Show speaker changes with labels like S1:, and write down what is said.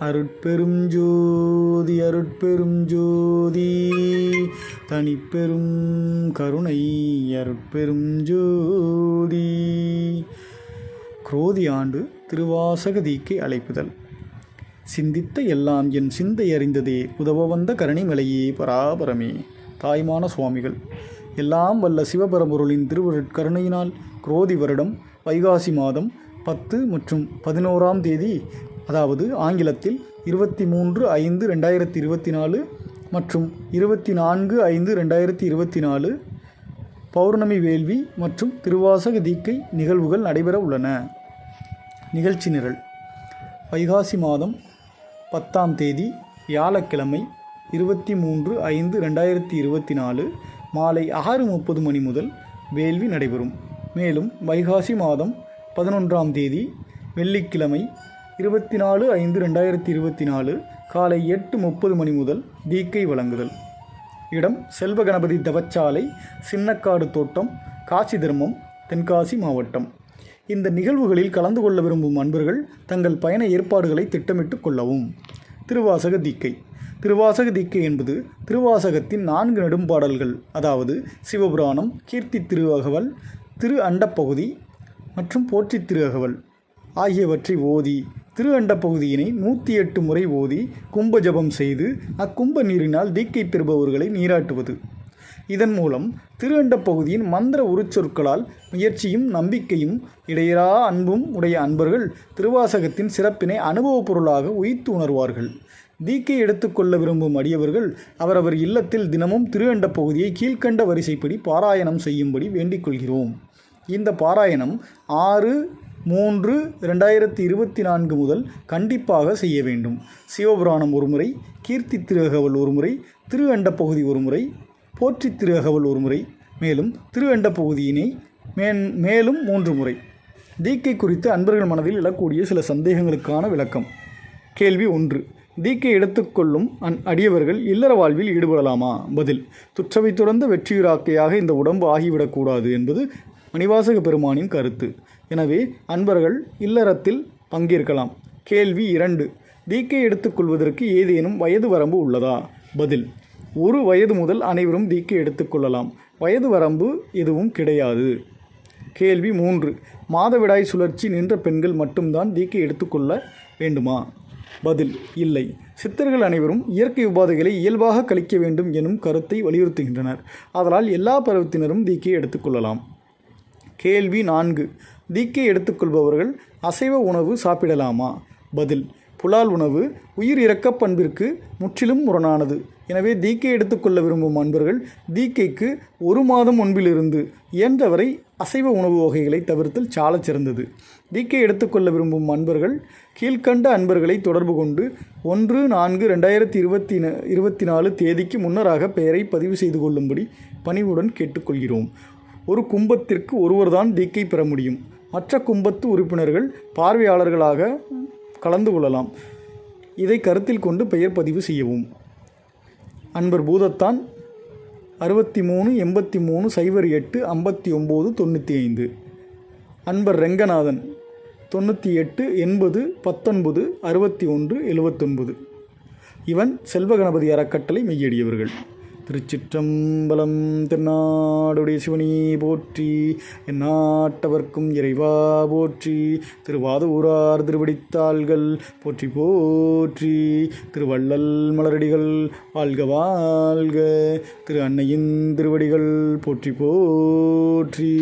S1: அருட்பெரும் ஜோதி அருட்பெரும் ஜோதி தனிப்பெரும் கருணை அருட்பெரும் ஜோதி குரோதி ஆண்டு திருவாசகதிக்கு அழைப்புதல். சிந்தித்த எல்லாம் என் சிந்தை அறிந்ததே உதவ வந்த கரணிமலையே பராபரமே. தாய்மான சுவாமிகள் எல்லாம் வல்ல சிவபரம்பொருளின் திருவருட்கருணையினால் குரோதி வருடம் வைகாசி மாதம் பத்து மற்றும் பதினோராம் தேதி அதாவது ஆங்கிலத்தில் இருபத்தி மூன்று ஐந்து ரெண்டாயிரத்தி இருபத்தி நாலு மற்றும் இருபத்தி நான்கு ஐந்து ரெண்டாயிரத்தி இருபத்தி நாலு பௌர்ணமி வேள்வி மற்றும் திருவாசக தீக்கை நிகழ்வுகள் நடைபெற உள்ளன. நிகழ்ச்சி நிரல். வைகாசி மாதம் பத்தாம் தேதி வியாழக்கிழமை இருபத்தி மூன்று ஐந்து ரெண்டாயிரத்தி இருபத்தி நாலு மாலை ஆறு முப்பது மணி முதல் வேள்வி நடைபெறும். மேலும் வைகாசி மாதம் பதினொன்றாம் தேதி வெள்ளிக்கிழமை இருபத்தி நாலு ஐந்து ரெண்டாயிரத்தி இருபத்தி நாலு காலை எட்டு முப்பது மணி முதல் தீக்கை வழங்குதல். இடம் செல்வ கணபதி தவச்சாலை சின்னக்காடு தோட்டம் காசி தர்மம் தென்காசி மாவட்டம். இந்த நிகழ்வுகளில் கலந்து கொள்ள விரும்பும் அன்பர்கள் தங்கள் பயண ஏற்பாடுகளை திட்டமிட்டு கொள்ளவும். திருவாசக தீக்கை திருவாசக தீக்கை என்பது திருவாசகத்தின் நான்கு நெடும்பாடல்கள் அதாவது சிவபுராணம் கீர்த்தி திருவகவல் திரு அண்டப்பகுதி மற்றும் போற்றி திருவகவல் ஆகியவற்றை ஓதி திரு அண்டப்பகுதியினை நூற்றி எட்டு முறை ஓதி கும்ப ஜபம் செய்து அக்கும்ப நீரினால் தீக்கை பெறுபவர்களை நீராட்டுவது. இதன் மூலம் திரு அண்டப்பகுதியின் மந்திர உருச்சொற்களால் முயற்சியும் நம்பிக்கையும் இடையரா அன்பும் உடைய அன்பர்கள் திருவாசகத்தின் சிறப்பினை அனுபவப் பொருளாக உயித்து உணர்வார்கள். தீக்கை எடுத்துக்கொள்ள விரும்பும் அடியவர்கள் அவரவர் இல்லத்தில் தினமும் திரு பகுதியை கீழ்க்கண்ட வரிசைப்படி பாராயணம் செய்யும்படி வேண்டிக் கொள்கிறோம். இந்த பாராயணம் ஆறு மூன்று ரெண்டாயிரத்தி இருபத்தி நான்கு முதல் கண்டிப்பாக செய்ய வேண்டும். சிவபுராணம் ஒருமுறை கீர்த்தி திருகவல் ஒருமுறை திரு பகுதி ஒருமுறை போற்றி திருகவல் ஒருமுறை மேலும் திருவண்ட பகுதியினை மேன் மேலும் மூன்று முறை. தீக்கை குறித்து அன்பர்கள் மனதில் எழக்கூடிய சில சந்தேகங்களுக்கான விளக்கம். கேள்வி ஒன்று தீக்கை எடுத்துக்கொள்ளும் அன் அடியவர்கள் இல்லற வாழ்வில் ஈடுபடலாமா? பதில் துற்றவை துறந்த வெற்றியுராக்கையாக இந்த உடம்பு ஆகிவிடக்கூடாது என்பது மணிவாசக பெருமானின் கருத்து. எனவே அன்பர்கள் இல்லறத்தில் பங்கேற்கலாம். கேள்வி இரண்டு. தீக்கை எடுத்துக்கொள்வதற்கு ஏதேனும் வயது வரம்பு உள்ளதா? பதில். ஒரு வயது முதல் அனைவரும் தீக்கை எடுத்துக்கொள்ளலாம். வயது வரம்பு எதுவும் கிடையாது. கேள்வி மூன்று. மாதவிடாய் சுழற்சி நின்ற பெண்கள் மட்டும்தான் தீக்கை எடுத்துக்கொள்ள வேண்டுமா? பதில். இல்லை. சித்தர்கள் அனைவரும் இயற்கை உபாதைகளை இயல்பாக கழிக்க வேண்டும் எனும் கருத்தை வலியுறுத்துகின்றனர். அதனால் எல்லா பருவத்தினரும் தீக்கை எடுத்துக்கொள்ளலாம். கேள்வி நான்கு. தீக்கை எடுத்துக்கொள்பவர்கள் அசைவ உணவு சாப்பிடலாமா? பதில் புலால் உணவு உயிர் இறக்கப் பண்பிற்கு முற்றிலும் முரணானது. எனவே தீக்கை எடுத்துக்கொள்ள விரும்பும் அன்பர்கள் தீக்கைக்கு ஒரு மாதம் முன்பிலிருந்து இயன்றவரை அசைவ உணவு வகைகளை தவிர்த்தல் சாலச் சிறந்தது. தீக்கை எடுத்துக்கொள்ள விரும்பும் அன்பர்கள் கீழ்க்கண்ட அன்பர்களை தொடர்பு கொண்டு ஒன்று நான்கு ரெண்டாயிரத்தி இருபத்தி இருபத்தி நாலு தேதிக்கு முன்னராக பெயரை பதிவு செய்து கொள்ளும்படி பணிவுடன் கேட்டுக்கொள்கிறோம். ஒரு கும்பத்திற்கு ஒருவர்தான் டீக்கை பெற முடியும். மற்ற கும்பத்து உறுப்பினர்கள் பார்வையாளர்களாக கலந்து கொள்ளலாம். இதை கருத்தில் கொண்டு பெயர் பதிவு செய்யவும். அன்பர் பூதத்தான் அறுபத்தி மூணு எண்பத்தி மூணு சைபர் எட்டு ஐம்பத்தி ஒம்பது தொண்ணூற்றி ஐந்து. அன்பர் ரெங்கநாதன் தொண்ணூற்றி எட்டு எண்பது பத்தொன்பது அறுபத்தி ஒன்று எழுவத்தொன்பது இவன் செல்வகணபதி அறக்கட்டளை மெய்யடியவர்கள். திருச்சிற்றம்பலம் திருநாடுடைய சிவனி போற்றி எந்நாட்டவர்க்கும் இறைவா போற்றி திருவாதூரார் திருவடித்தாள்கள் போற்றி போற்றி திருவள்ளல் மலரடிகள் வாழ்க வாழ்க திரு அன்னையின் திருவடிகள் போற்றி போற்றி.